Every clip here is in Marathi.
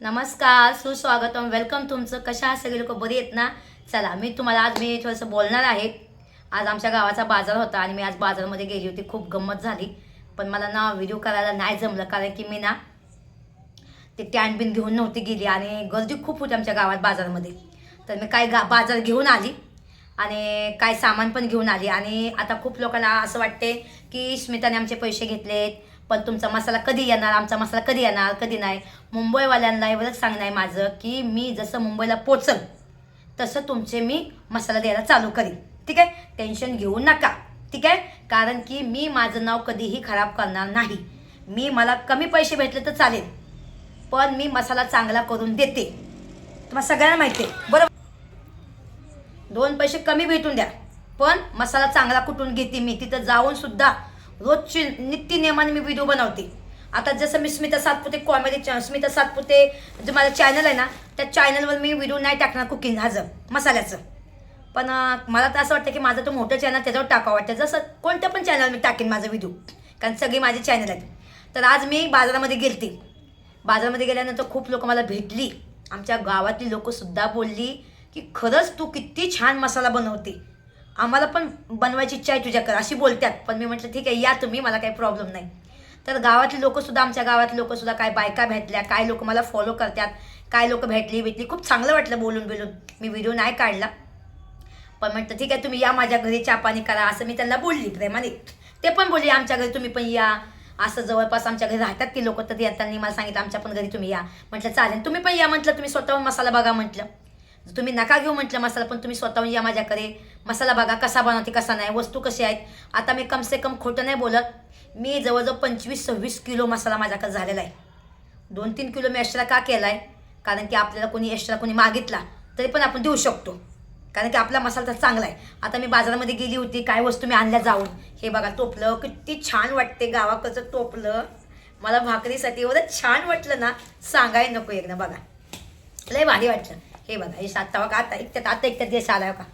नमस्कार सुस्वागतम. वेलकम तुमचं. कशा सगळे लोक बरी आहेत ना? चला मी तुम्हाला आज मी थोडंसं बोलणार आहे. आज आमच्या गावाचा बाजार होता आणि मी आज बाजारमध्ये गेली होती. खूप गंमत झाली. पण मला ना व्हिडिओ करायला नाही जमलं. कारण की मी ना ते टॅन बिन घेऊन नव्हती गेली आणि गर्दी खूप होती आमच्या गावात बाजारमध्ये. तर मी काय गा बाजार घेऊन आली आणि काय सामान पण घेऊन आली. आणि आता खूप लोकांना असं वाटते की स्मिताने आमचे पैसे घेतलेत. पण तुमचा मसाला कधी येणार? आमचा मसाला कधी येणार? कधी नाही? मुंबईवाल्यांना एवढंच सांगणं आहे माझं की मी जसं मुंबईला पोचल तसं तुमचे मी मसाला द्यायला चालू करीन. ठीक आहे? टेन्शन घेऊ नका. ठीक आहे? कारण की मी माझं नाव कधीही खराब करणार नाही. मी मला कमी पैसे भेटले तर चालेल पण मी मसाला चांगला करून देते. तुम्हाला सगळ्यांना माहिती आहे. बरोबर? दोन पैसे कमी भेटून द्या पण मसाला चांगला कुठून घेते मी? तिथं जाऊन सुद्धा रोजचे नित्यनियमाने मी व्हिडिओ बनवते. आता जसं मी स्मिता सातपुते कॉमेडी स्मिता सातपुते जे माझं चॅनल आहे ना त्या चॅनलवर मी व्हिडिओ नाही टाकणार कुकिंग ह्याचं मसाल्याचं. पण मला तर असं वाटतं की माझं तो मोठं चॅनल त्याच्यावर टाकावं वाटतं. जसं कोणत्या पण चॅनल मी टाकेन माझं व्हिडिओ कारण सगळे माझे चॅनल आहेत. तर आज मी बाजारामध्ये गेलते. बाजारामध्ये गेल्यानंतर खूप लोक मला भेटली. आमच्या गावातली लोकंसुद्धा बोलली की खरंच तू किती छान मसाला बनवते. आम्हाला पण बनवायची इच्छा आहे तुझ्याकडे अशी बोलतात. पण मी म्हटलं ठीक आहे या तुम्ही मला काही प्रॉब्लेम नाही. तर गावातली लोकंसुद्धा आमच्या गावातली लोकंसुद्धा काय बायका भेटल्या काय लोक मला फॉलो करतात काय लोक भेटली भेटली खूप चांगलं वाटलं बोलून बोलून. मी व्हिडिओ नाही काढला. पण म्हटलं ठीक आहे तुम्ही या माझ्या घरी चहा पाणी करा असं मी त्यांना बोलली प्रेमाने. ते पण बोलले आमच्या घरी तुम्ही पण या. असं जवळपास आमच्या घरी राहतात की लोक. तर येताना मला सांगितलं आमच्या पण घरी तुम्ही या. म्हटलं चालेल तुम्ही पण या म्हटलं तुम्ही स्वतःहून मसाला बघा म्हटलं. तुम्ही नका घेऊ म्हटलं मसाला पण तुम्ही स्वतःहून या माझ्याकडे. मसाला बघा कसा बनवते कसा नाही वस्तू कशी आहेत. आता मी कम से कम खोटं नाही बोलत. मी जवळजवळ पंचवीस सव्वीस किलो मसाला माझ्याकडे झालेला आहे. दोन तीन किलो मी एक्स्ट्रा का केला आहे कारण की आपल्याला कोणी एक्स्ट्रा कोणी मागितला तरी पण आपण देऊ शकतो. कारण की आपला मसाला तर चांगला आहे. आता मी बाजारामध्ये गेली होती काय वस्तू मी आणल्या जाऊन. हे बघा टोपलं किती छान वाटते गावाकडचं टोपलं. मला भाकरीसाठी एवढं छान वाटलं ना सांगाय नको एकदा बघा. लय भारी वाटलं. हे बघा हे सात का? आता एकट्यात आता एकट्यात यश आला का?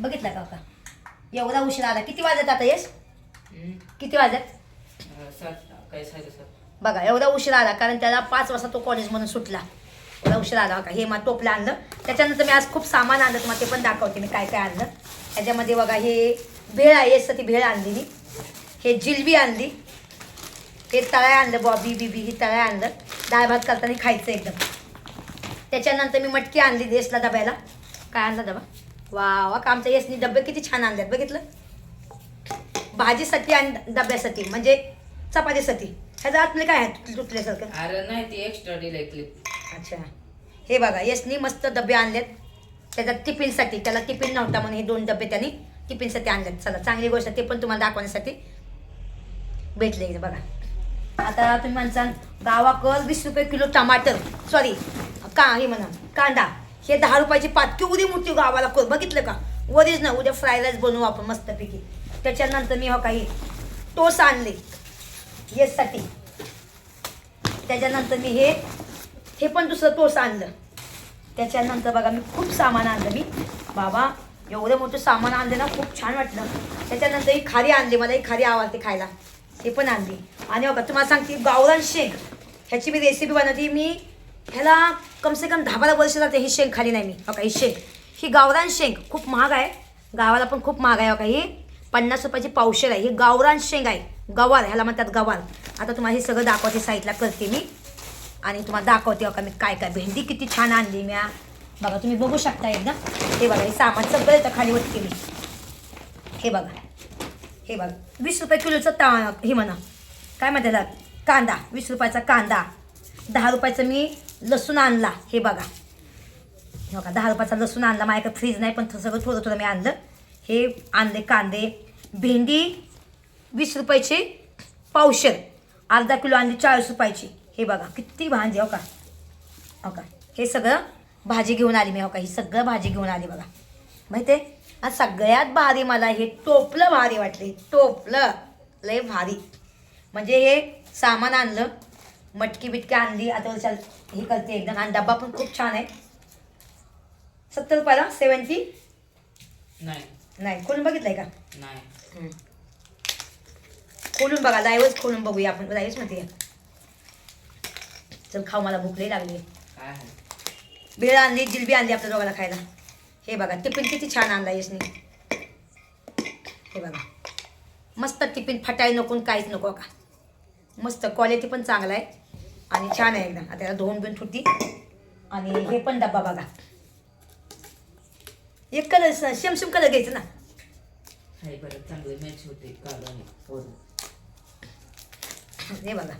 बघितलं का? का? एवढा उशीर आला. किती वाजत आता यश? किती वाजत? बघा एवढा उशीर आला कारण त्याला पाच वाजता तो कॉलेजमधून सुटला. एवढा उशीर आला का हे मग टोपलं आणलं. त्याच्यानंतर मी आज खूप सामान आणलं तुम्हाला ते पण दाखवते मी काय काय आणलं. त्याच्यामध्ये बघा हे भेळ आहे येस ती भेळ आणली मी. हे जिलबी आणली. हे तळाय आणलं बॉबी बिबी ही तळाय आणलं. डाळ भात करताना खायचं एकदम. त्याच्यानंतर मी मटकी आणली देशला डब्याला. काय आणला डबा? वा वा का आमच्या येसनी डबे किती छान आणलेत बघितलं? भाजीसाठी आणि डब्यासाठी म्हणजे चपातीसाठी. ह्याच्या आतमध्ये काय आहे तुटल्यासारखं अरे नाही ती एक्स्ट्रा क्लिप अच्छा. हे बघा यसनी मस्त डबे आणलेत. त्याच्यात टिफिनसाठी त्याला टिफिन नव्हता म्हणून हे दोन डबे त्यांनी टिफिनसाठी आणलेत. चला चांगली गोष्ट ते पण तुम्हाला दाखवण्यासाठी भेटले बघा. आता तुम्ही म्हणसाल गावाकड वीस रुपये किलो टमाटर सॉरी का हे म्हणा कांदा. हे दहा रुपयाची पातकी उदी मोठी गावाला कर बघितलं का? वरीच ना उद्या फ्राय राईस बनवू आपण मस्तपैकी. त्याच्यानंतर मी हो काही टोस आणले. येसाठी. त्याच्यानंतर मी हे हे पण दुसरं टोस आणलं. त्याच्यानंतर बघा मी खूप सामान आणलं मी. बाबा एवढं मोठं सामान आणलं ना खूप छान वाटलं. त्याच्यानंतर ही खारी आणली मला ही खारी आवडते खायला. हे पण आणली. आणि हो बघा तुम्हाला सांगते गावरान शेंग. ह्याची मी रेसिपी बनवते मी ह्याला कमसे कम दहा बारा वर्ष जाते ही शेंग खाली नाही मी. हो बघा ही शेंग. ही गावरान शेंग खूप महाग आहे. गावाला पण खूप महाग आहे हो बघा ही. पन्नास रुपयाची पावशेर आहे. ही गावरान शेंग आहे. गवार ह्याला म्हणतात गवार. आता तुम्हाला हे सगळं दाखवते साईडला करते मी. आणि तुम्हाला दाखवते हो बघा मी काय काय भेंडी किती छान आणली म्या. बघा तुम्ही बघू शकता एकदा. हे बघा हे सामान सगळं येतं खाली वरती मी हे बघा. हे बघा. वीस रुपये किलोचं ता हे म्हणा. काय म्हणतात कांदा. वीस रुपयाचा कांदा. दहा रुपयाचं मी लसूण आणला. हे बघा. हे बघा दहा रुपयाचा लसूण आणला. माझ्याकडे फ्रीज नाही पण सगळं थोडं थोडं मी आणलं. हे आणले कांदे. भेंडी वीस रुपयाची पावशर. अर्धा किलो आणली चाळीस रुपयाची. हे बघा किती भांजी हो का? हो का? हे सगळं भाजी घेऊन आली मी हो का? ही सगळं भाजी घेऊन आली बघा. माहिती आहे सगळ्यात भारी मला हे टोपलं भारी वाटले टोपलं. लय भारी. म्हणजे हे सामान आणलं मटकी बिटकी आणली. आता चल हे करते एकदम आणि डब्बा पण खूप छान आहे. सत्तर रुपयाला? सेवन्टी नाही. नाही. खोलून बघितलंय का? नाही. खोलून बघा. लाईव्हच खोलून बघूया आपण. लाईव्हच म्हणते. चल खाऊ. मला भूक लई लागली. काय आहे? आणली जिलबी आणली आपल्या दोघाला खायला. हे बघा टिफिन किती छान आणला यशनी हे बघा. मस्त टिफिन फटाई नको आणि काहीच नको का? मस्त क्वालिटी पण चांगला आहे. आणि छान आहे एकदम. आता त्याला धुवून बिन ठुती. आणि हे पण डब्बा बघा. एक कलर सेम सेम कलर घ्यायचं ना. वरून हे. बघा.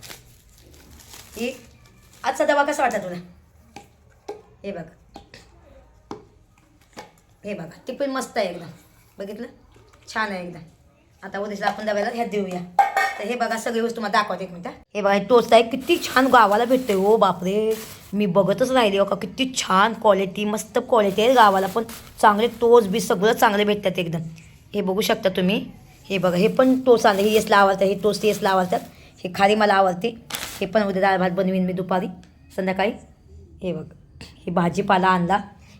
ही आजचा डबा कसा वाटला तुला? हे बघा. हे बघा. टिफिन मस्त आहे एकदम. बघितलं? छान आहे एकदम. आता उद्याला आपण डब्याला ह्यात देऊया. तर हे बघा सगळी वस्तू मला दाखवते एक मिनिट हे. बघा टोस्ट आहे किती छान गावाला भेटते हो बापरे. मी बघतच राहिले हो का किती छान क्वालिटी मस्त क्वालिटी आहे गावाला पण. चांगले टोस्ट बी सगळं चांगले भेटतात एकदम. हे बघू शकता तुम्ही. हे बघा हे पण टोस्ट आले हे येसला आवडतात हे टोस्ट येसला आवडतात. हे खारी मला आवडते. हे पण उद्या डाळ भात बनवीन मी दुपारी संध्याकाळी. हे बघ हे भाजीपाला आणला.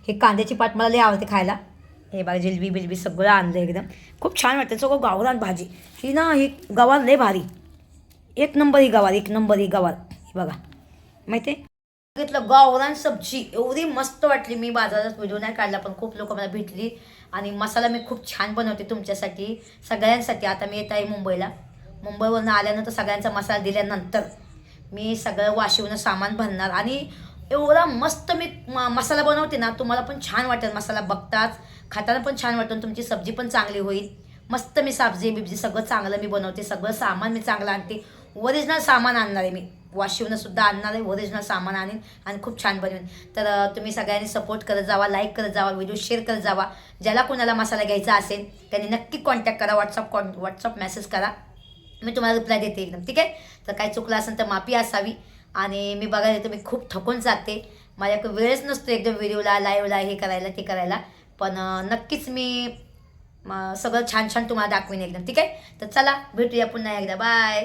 हे कांद्याची पाट मला लई आवडते खायला. हे बघा जिलबी बिलबी सगळं आणलं एकदम. खूप छान वाटतं. सगळं गावरान भाजी. ही ना ही गवार लय भारी. एक नंबर ही गवार एक नंबर ही गवार. हे बघा. माहिती आहे बघितलं गावरान सब्जी. एवढी मस्त वाटली मी बाजारात व्हिडिओ नाही काढला पण खूप लोक मला भेटली. आणि मसाला मी खूप छान बनवते तुमच्यासाठी सगळ्यांसाठी. आता मी येत आहे मुंबईला. मुंबईवरनं आल्यानंतर सगळ्यांचा मसाला दिल्यानंतर मी सगळं वाशिवनं सामान भरणार. आणि एवढा मस्त मी म- मसाला बनवते ना तुम्हाला पण छान वाटेल मसाला बघताच. खाताना पण छान वाटेल तुमची सब्जी पण चांगली होईल. मस्त मी सब्जी बिब्जी सगळं चांगलं मी बनवते सगळं सामान मी चांगलं आणते. ओरिजिनल सामान आणणार आहे मी. वाशिवनंसुद्धा आणणार आहे ओरिजिनल सामान आणेन आणि खूप छान बनवेन. तर तुम्ही सगळ्यांनी सपोर्ट करत जावा लाईक करत जावा व्हिडिओ शेअर करत जावा. ज्याला कोणाला मसाला घ्यायचा असेल त्यांनी नक्की कॉन्टॅक्ट करा व्हॉट्सअप कॉन व्हॉट्सअप मेसेज करा. मी तुम्हाला रिप्लाय देते एकदम ठीक आहे? तर काही चुकलं असेल तर माफी असावी. आणि मी बघायला येतो मी खूप थकून जाते. माझ्याकडे वेळच नसतो एकदम व्हिडिओला लाईव्हला हे करायला ते करायला. पण नक्कीच मी सगळं छान छान तुम्हाला दाखवीन एकदम ठीक आहे? तर चला भेटूया पुन्हा एकदा. बाय